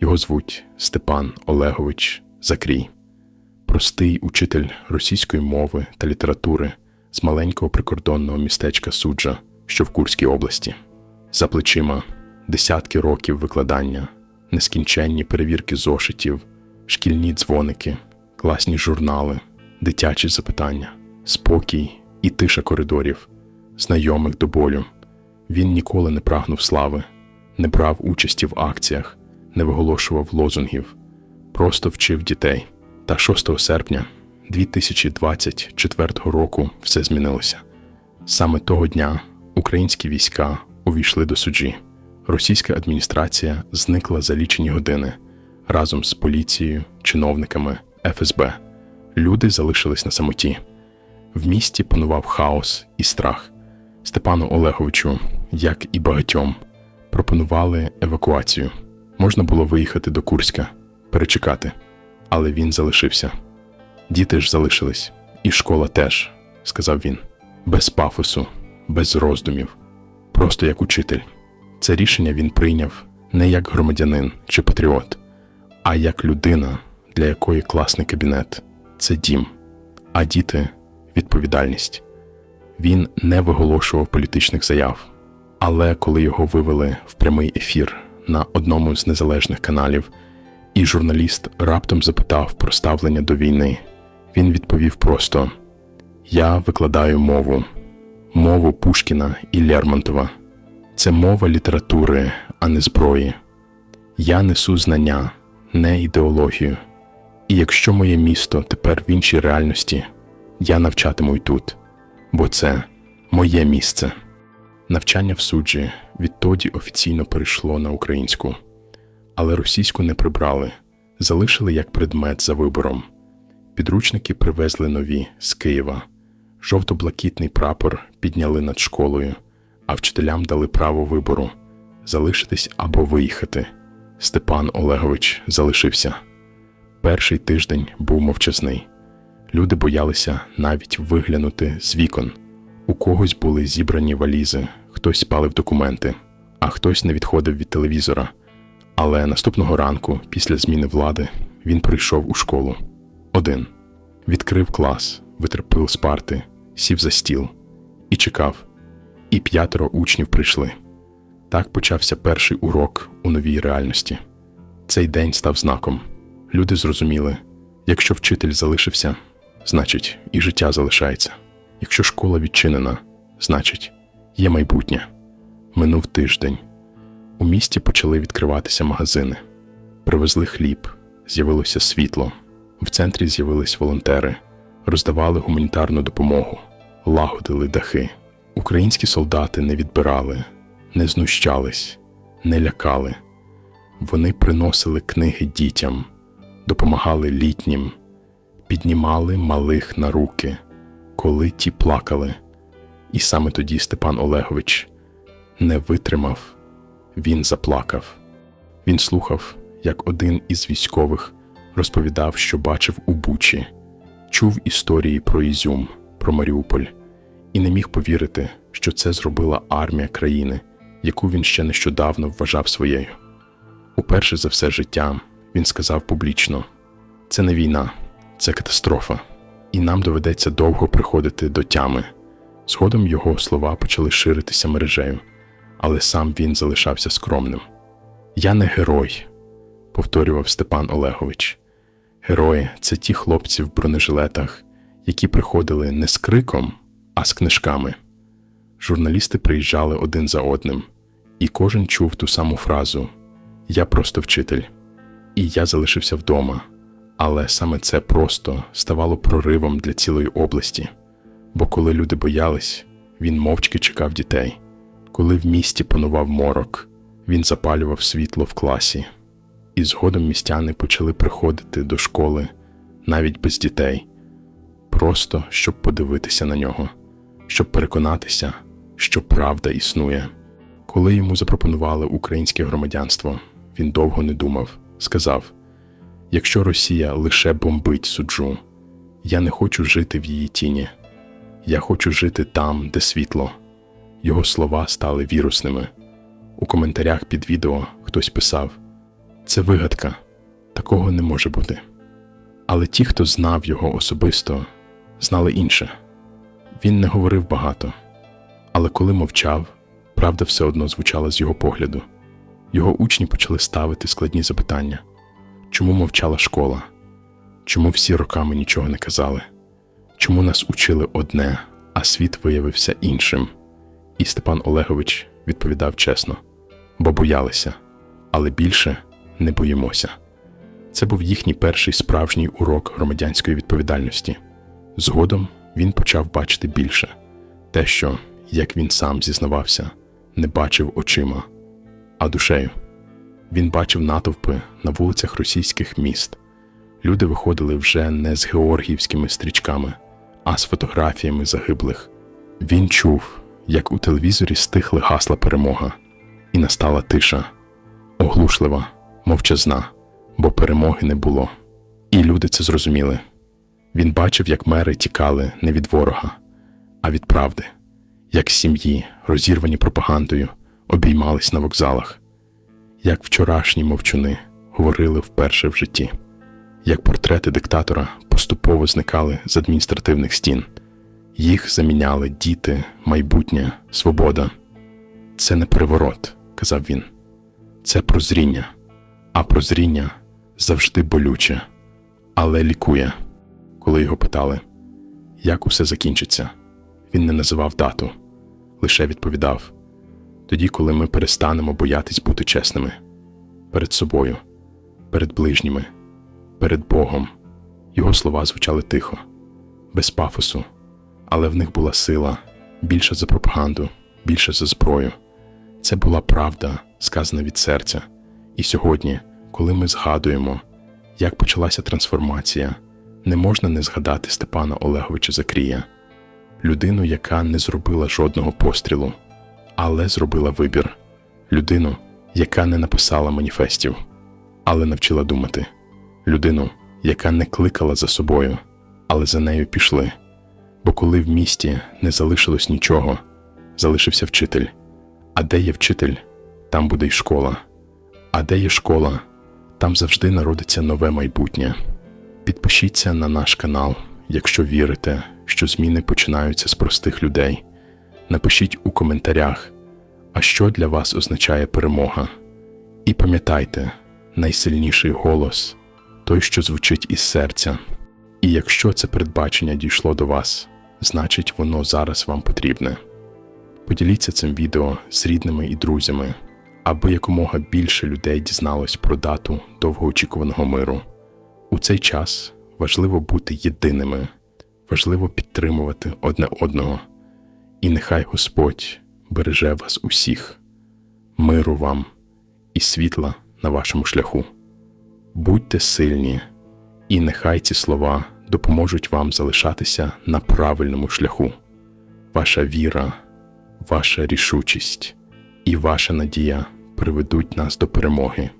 Його звуть Степан Олегович Закрій, простий учитель російської мови та літератури з маленького прикордонного містечка Суджа, що в Курській області. За плечима десятки років викладання, нескінченні перевірки зошитів, шкільні дзвоники, класні журнали, дитячі запитання, спокій і тиша коридорів, знайомих до болю. Він ніколи не прагнув слави, не брав участі в акціях, не виголошував лозунгів, просто вчив дітей. Та 6 серпня 2024 року все змінилося. Саме того дня українські війська увійшли до суджі. Російська адміністрація зникла за лічені години разом з поліцією, чиновниками ФСБ. Люди залишились на самоті. В місті панував хаос і страх. Степану Олеговичу, як і багатьом, пропонували евакуацію. Можна було виїхати до Курська, перечекати, але він залишився. Діти ж залишились, і школа теж, сказав він, без пафосу, без роздумів, просто як учитель. Це рішення він прийняв не як громадянин чи патріот, а як людина, для якої класний кабінет це дім, а діти відповідальність. Він не виголошував політичних заяв, але коли його вивели в прямий ефір на одному з незалежних каналів, і журналіст раптом запитав про ставлення до війни, він відповів просто: Я викладаю мову, мову Пушкіна і Лермонтова. Це мова літератури, а не зброї. Я несу знання, не ідеологію. І якщо моє місто тепер в іншій реальності, я навчатиму й тут, бо це моє місце. Навчання в суджі відтоді офіційно перейшло на українську, але російську не прибрали, залишили як предмет за вибором. Підручники привезли нові з Києва. Жовто-блакитний прапор підняли над школою, а вчителям дали право вибору залишитись або виїхати. Степан Олегович залишився. Перший тиждень був мовчазний. Люди боялися навіть виглянути з вікон. У когось були зібрані валізи, хтось спалив документи, а хтось не відходив від телевізора. Але наступного ранку, після зміни влади, він прийшов у школу. Один. Відкрив клас, витерпив з парти, сів за стіл і чекав. І п'ятеро учнів прийшли. Так почався перший урок у новій реальності. Цей день став знаком. Люди зрозуміли, якщо вчитель залишився, значить, і життя залишається. Якщо школа відчинена, значить, є майбутнє. Минув тиждень. У місті почали відкриватися магазини. Привезли хліб, з'явилося світло. В центрі з'явились волонтери, роздавали гуманітарну допомогу, лагодили дахи. Українські солдати не відбирали, не знущались, не лякали. Вони приносили книги дітям, допомагали літнім, піднімали малих на руки, коли ті плакали. І саме тоді Степан Олегович не витримав, він заплакав. Він слухав, як один із військових розповідав, що бачив у Бучі, чув історії про Ізюм, про Маріуполь, і не міг повірити, що це зробила армія країни, яку він ще нещодавно вважав своєю. Уперше за все життя він сказав публічно: це не війна, це катастрофа, і нам доведеться довго приходити до тями. Згодом його слова почали ширитися мережею, але сам він залишався скромним. Я не герой, повторював Степан Олегович. Герої це ті хлопці в бронежилетах, які приходили не з криком, а з книжками. Журналісти приїжджали один за одним, і кожен чув ту саму фразу Я просто вчитель. І я залишився вдома. Але саме це просто ставало проривом для цілої області. Бо коли люди боялись, він мовчки чекав дітей. Коли в місті панував морок, він запалював світло в класі. І згодом містяни почали приходити до школи навіть без дітей, просто щоб подивитися на нього, щоб переконатися, що правда існує. Коли йому запропонували українське громадянство, він довго не думав, сказав: Якщо Росія лише бомбить суджу, я не хочу жити в її тіні. Я хочу жити там, де світло. Його слова стали вірусними. У коментарях під відео хтось писав: Це вигадка, такого не може бути. Але ті, хто знав його особисто, знали інше. Він не говорив багато, але коли мовчав, правда все одно звучала з його погляду. Його учні почали ставити складні запитання: чому мовчала школа? Чому всі роками нічого не казали? Чому нас учили одне, а світ виявився іншим? І Степан Олегович відповідав чесно, бо боялися, але більше не боїмося. Це був їхній перший справжній урок громадянської відповідальності. Згодом він почав бачити більше те, що, як він сам зізнавався, не бачив очима, а душею. Він бачив натовпи на вулицях російських міст. Люди виходили вже не з георгіївськими стрічками, а з фотографіями загиблих. Він чув, як у телевізорі стихли гасла перемога, і настала тиша, оглушлива, мовчазна, бо перемоги не було. І люди це зрозуміли. Він бачив, як мери тікали не від ворога, а від правди, як сім'ї, розірвані пропагандою, обіймались на вокзалах, як вчорашні мовчуни говорили вперше в житті, як портрети диктатора поступово зникали з адміністративних стін. Їх заміняли діти, майбутнє, свобода. Це не переворот, казав він. Це прозріння, а прозріння завжди болюче, але лікує. Коли його питали, як усе закінчиться, він не називав дату, лише відповідав: тоді, коли ми перестанемо боятись бути чесними перед собою, перед ближніми, перед Богом. Його слова звучали тихо, без пафосу, але в них була сила більше за пропаганду, більше за зброю. Це була правда, сказана від серця. І сьогодні, коли ми згадуємо, як почалася трансформація, не можна не згадати Степана Олеговича Закрія, людину, яка не зробила жодного пострілу, але зробила вибір, людину, яка не написала маніфестів, але навчила думати, людину, яка не кликала за собою, але за нею пішли. Бо коли в місті не залишилось нічого, залишився вчитель. А де є вчитель, там буде й школа. А де є школа, там завжди народиться нове майбутнє. Підпишіться на наш канал, якщо вірите, що зміни починаються з простих людей. Напишіть у коментарях, а що для вас означає перемога. І пам'ятайте, найсильніший голос той, що звучить із серця. І якщо це передбачення дійшло до вас, значить воно зараз вам потрібне. Поділіться цим відео з рідними і друзями, аби якомога більше людей дізналось про дату довгоочікуваного миру. У цей час важливо бути єдиними, важливо підтримувати одне одного, і нехай Господь береже вас усіх, миру вам і світла на вашому шляху. Будьте сильні, і нехай ці слова допоможуть вам залишатися на правильному шляху. Ваша віра, ваша рішучість і ваша надія приведуть нас до перемоги.